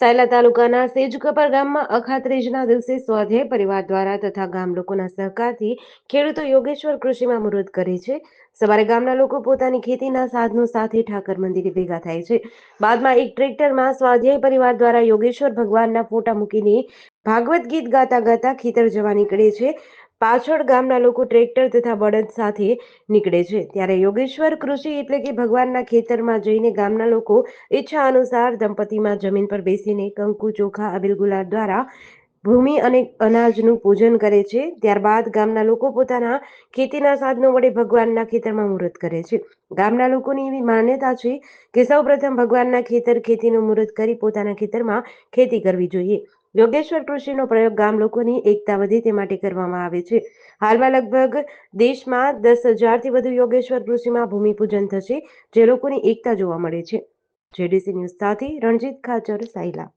સાયલા તાલુકાના સેજકપર ગામમાં અખાત્રીજના દિવસે સ્વાધ્યાય પરિવાર દ્વારા તથા ગામ લોકોના સહકારથી ખેડૂતો યોગેશ્વર કૃષિમાં મુહૂર્ત કરે છે. સવારે ગામના લોકો પોતાની ખેતીના સાધનો સાથે ઠાકર મંદિરે ભેગા થાય છે. બાદમાં એક ટ્રેક્ટરમાં સ્વાધ્યાય પરિવાર દ્વારા યોગેશ્વર ભગવાનના ફોટા મૂકીને ભાગવત ગીત ગાતા ગાતા ખેતર જવા નીકળે છે. પાછળ ગામના લોકો ટ્રેક્ટર તથા બળદ સાથે નીકળે છે. ત્યારે યોગેશ્વર કૃષિ એટલે કે ભગવાનના ખેતરમાં જઈને ગામના લોકો ઈચ્છા અનુસાર દંપતીમાં જમીન પર બેસીને કંકુ, ચોખા, અબિલ ગુલાબ દ્વારા ભૂમિ અને અનાજનું પૂજન કરે છે. ત્યારબાદ ગામના લોકો પોતાના ખેતીના સાધનો વડે ભગવાનના ખેતરમાં મુહૂર્ત કરે છે. ગામના લોકોની એવી માન્યતા છે કે સૌપ્રથમ ભગવાનના ખેતર ખેતીનું મુહૂર્ત કરી પોતાના ખેતરમાં ખેતી કરવી જોઈએ. યોગેશ્વર કૃષિનો પ્રયોગ ગામ લોકોની એકતા વધે તે માટે કરવામાં આવે છે. હાલમાં લગભગ દેશમાં દસ હજારથી વધુ યોગેશ્વર કૃષિમાં ભૂમિપૂજન થશે, જે લોકોની એકતા જોવા મળે છે. જેડીસી ન્યૂઝ સાથે રણજીત ખાચર સાયલા.